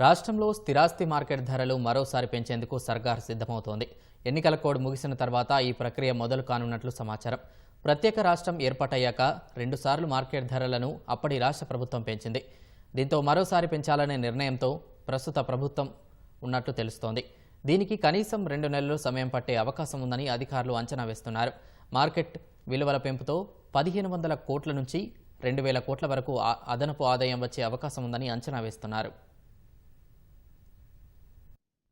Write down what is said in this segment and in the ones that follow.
రాష్ట్రంలో స్థిరాస్తి మార్కెట్ ధరలు మరోసారి పెంచేందుకు సర్కార్ సిద్ధమవుతోంది. ఎన్నికల కోడ్ ముగిసిన తర్వాత ఈ ప్రక్రియ మొదలు కానున్నట్లు సమాచారం. ప్రత్యేక రాష్ట్రం ఏర్పాటయ్యాక రెండుసార్లు మార్కెట్ ధరలను అప్పటి రాష్ట్ర ప్రభుత్వం పెంచింది. దీంతో మరోసారి పెంచాలనే నిర్ణయంతో ప్రస్తుత ప్రభుత్వం ఉన్నట్లు తెలుస్తోంది. దీనికి కనీసం రెండు నెలలు సమయం పట్టే అవకాశం ఉందని అధికారులు అంచనా వేస్తున్నారు. మార్కెట్ విలువల పెంపుతో పదిహేను వందల కోట్ల నుంచి రెండు వేల కోట్ల వరకు అదనపు ఆదాయం వచ్చే అవకాశం ఉందని అంచనా వేస్తున్నారు.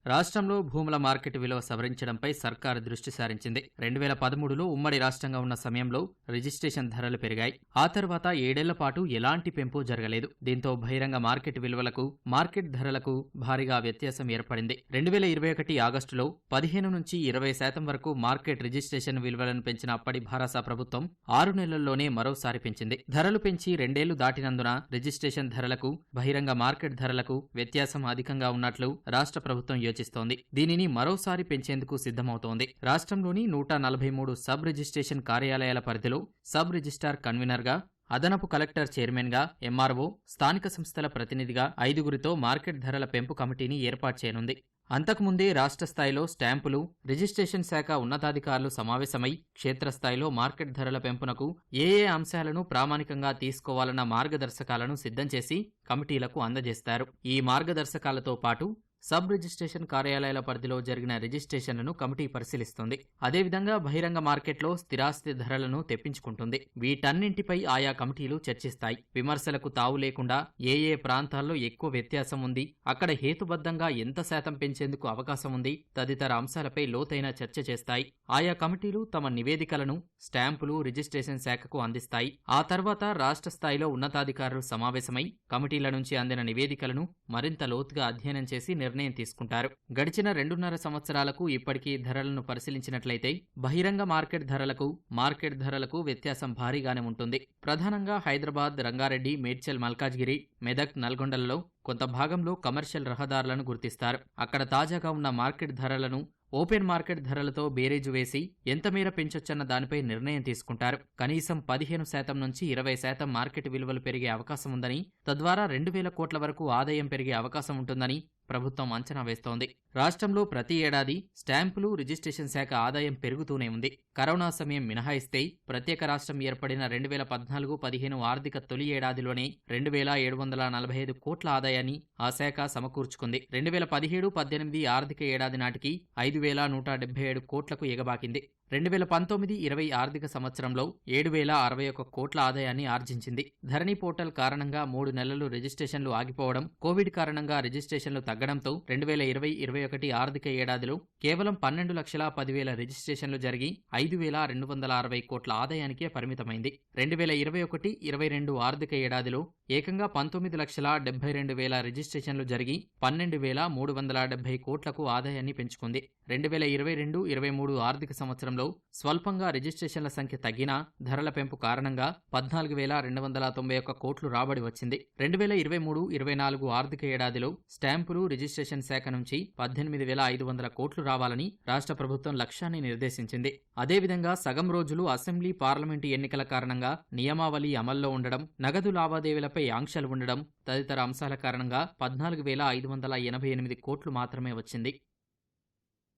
రాష్ట్రంలో భూముల మార్కెట్ విలువ సవరించడంపై సర్కారు దృష్టి సారించింది. రెండు వేల పదమూడులో ఉమ్మడి రాష్ట్రంగా ఉన్న సమయంలో రిజిస్ట్రేషన్ ధరలు పెరిగాయి. ఆ తర్వాత ఏడేళ్ళ పాటు ఎలాంటి పెంపు జరగలేదు. దీంతో బహిరంగ మార్కెట్ విలువలకు మార్కెట్ ధరలకు భారీగా వ్యత్యాసం ఏర్పడింది. రెండు వేల ఇరవై ఒకటి ఆగస్టులో పదిహేను నుంచి ఇరవై శాతం వరకు మార్కెట్ రిజిస్ట్రేషన్ విలువలను పెంచిన అప్పటి భారస ప్రభుత్వం ఆరు నెలల్లోనే మరోసారి పెంచింది. ధరలు పెంచి రెండేళ్ళు దాటినందున రిజిస్ట్రేషన్ ధరలకు బహిరంగ మార్కెట్ ధరలకు వ్యత్యాసం అధికంగా ఉన్నట్లు రాష్ట్ర ప్రభుత్వం యోచిస్తోంది దీనిని మరోసారి పెంచేందుకు సిద్ధమవుతోంది. రాష్ట్రంలోని నూట నలభై మూడు సబ్ రిజిస్ట్రేషన్ కార్యాలయాల పరిధిలో సబ్ రిజిస్ట్రార్ కన్వీనర్గా అదనపు కలెక్టర్ చైర్మన్గా ఎంఆర్ఓ స్థానిక సంస్థల ప్రతినిధిగా ఐదుగురితో మార్కెట్ ధరల పెంపు కమిటీని ఏర్పాటు చేయనుంది. అంతకుముందే రాష్ట్ర స్థాయిలో స్టాంపులు రిజిస్ట్రేషన్ శాఖ ఉన్నతాధికారులు సమావేశమై క్షేత్రస్థాయిలో మార్కెట్ ధరల పెంపునకు ఏ ఏ అంశాలను ప్రామాణికంగా తీసుకోవాలన్న మార్గదర్శకాలను సిద్ధం చేసి కమిటీలకు అందజేస్తారు. ఈ మార్గదర్శకాలతో పాటు సబ్ రిజిస్ట్రేషన్ కార్యాలయాల పరిధిలో జరిగిన రిజిస్ట్రేషన్లను కమిటీ పరిశీలిస్తుంది. అదేవిధంగా బహిరంగ మార్కెట్లో స్థిరాస్తి ధరలను తెప్పించుకుంటుంది. వీటన్నింటిపై ఆయా కమిటీలు చర్చిస్తాయి. విమర్శలకు తావు లేకుండా ఏ ఏ ప్రాంతాల్లో ఎక్కువ వ్యత్యాసం ఉంది అక్కడ హేతుబద్ధంగా ఎంత శాతం పెంచేందుకు అవకాశం ఉంది తదితర అంశాలపై లోతైన చర్చ చేస్తాయి. ఆయా కమిటీలు తమ నివేదికలను స్టాంపులు రిజిస్ట్రేషన్ శాఖకు అందిస్తాయి. ఆ తర్వాత రాష్ట్ర స్థాయిలో ఉన్నతాధికారులు సమావేశమై కమిటీల నుంచి అందిన నివేదికలను మరింత లోతుగా అధ్యయనం చేసి నిర్ణయం తీసుకుంటారు. గడిచిన రెండున్నర సంవత్సరాలకు ఇప్పటికీ ధరలను పరిశీలించినట్లయితే బహిరంగ మార్కెట్ ధరలకు మార్కెట్ ధరలకు వ్యత్యాసం భారీగానే ఉంటుంది. ప్రధానంగా హైదరాబాద్ రంగారెడ్డి మేడ్చల్ మల్కాజ్గిరి మెదక్ నల్గొండలలో కొంత భాగంలో కమర్షియల్ రహదారులను గుర్తిస్తారు. అక్కడ తాజాగా ఉన్న మార్కెట్ ధరలను ఓపెన్ మార్కెట్ ధరలతో బేరేజు వేసి ఎంత మేర పెంచొచ్చన్న దానిపై నిర్ణయం తీసుకుంటారు. కనీసం పదిహేను శాతం నుంచి ఇరవై శాతం మార్కెట్ విలువలు పెరిగే అవకాశం ఉందని తద్వారా రెండు వేల కోట్ల వరకు ఆదాయం పెరిగే అవకాశం ఉంటుందని ప్రభుత్వం అంచనా వేస్తోంది. రాష్ట్రంలో ప్రతి ఏడాది స్టాంపులు రిజిస్ట్రేషన్ శాఖ ఆదాయం పెరుగుతూనే ఉంది. కరోనా సమయం మినహాయిస్తే ప్రత్యేక రాష్ట్రం ఏర్పడిన రెండు వేల పద్నాలుగు పదిహేను ఆర్థిక తొలి ఏడాదిలోనే రెండు వేల ఏడు వందల నలభై ఐదు కోట్ల ఆదాయాన్ని ఆ శాఖ సమకూర్చుకుంది. రెండు వేల పదిహేడు పద్దెనిమిది ఆర్థిక ఏడాది నాటికి ఐదు వేల నూట డెబ్బై ఏడు కోట్లకు ఎగబాకింది. రెండు వేల పంతొమ్మిది ఇరవై ఆర్థిక సంవత్సరంలో ఏడు వేల అరవై ఒక్క కోట్ల ఆదాయాన్ని ఆర్జించింది. ధరణి పోర్టల్ కారణంగా మూడు నెలలు రిజిస్ట్రేషన్లు ఆగిపోవడం కోవిడ్ కారణంగా రిజిస్ట్రేషన్లు తగ్గడంతో రెండు వేల ఇరవై ఇరవై ఒకటి ఆర్థిక ఏడాదిలో కేవలం పన్నెండు లక్షల పదివేల రిజిస్ట్రేషన్లు జరిగి ఐదు వేల రెండు వందల అరవై కోట్ల ఆదాయానికే పరిమితమైంది. రెండు వేల ఇరవై ఒకటి ఇరవై రెండు ఆర్థిక ఏడాదిలో ఏకంగా పంతొమ్మిది లక్షల డెబ్బై రెండు వేల రిజిస్ట్రేషన్లు జరిగి పన్నెండు వేల మూడు వందల డెబ్బై కోట్లకు ఆదాయాన్ని పెంచుకుంది. రెండు వేల ఇరవై రెండు ఇరవై మూడు ఆర్థిక సంవత్సరంలో స్వల్పంగా రిజిస్ట్రేషన్ల సంఖ్య తగ్గినా ధరల పెంపు కారణంగా పద్నాలుగు వేల రెండు వందల తొంభై ఒక్క కోట్లు రాబడి వచ్చింది. రెండు వేల ఇరవై మూడు ఇరవై నాలుగు ఆర్థిక ఏడాదిలో స్టాంపులు రిజిస్ట్రేషన్ శాఖ నుంచి పద్దెనిమిది వేల ఐదు వందల కోట్లు రావాలని రాష్ట్ర ప్రభుత్వం లక్ష్యాన్ని నిర్దేశించింది. అదేవిధంగా సగం రోజులు అసెంబ్లీ పార్లమెంటు ఎన్నికల కారణంగా నియమావళి అమల్లో ఉండడం నగదు లావాదేవీలపై ఆంక్షలు ఉండడం తదితర అంశాల కారణంగా పద్నాలుగు వేల ఐదు వందల ఎనభై ఎనిమిది కోట్లు మాత్రమే వచ్చింది.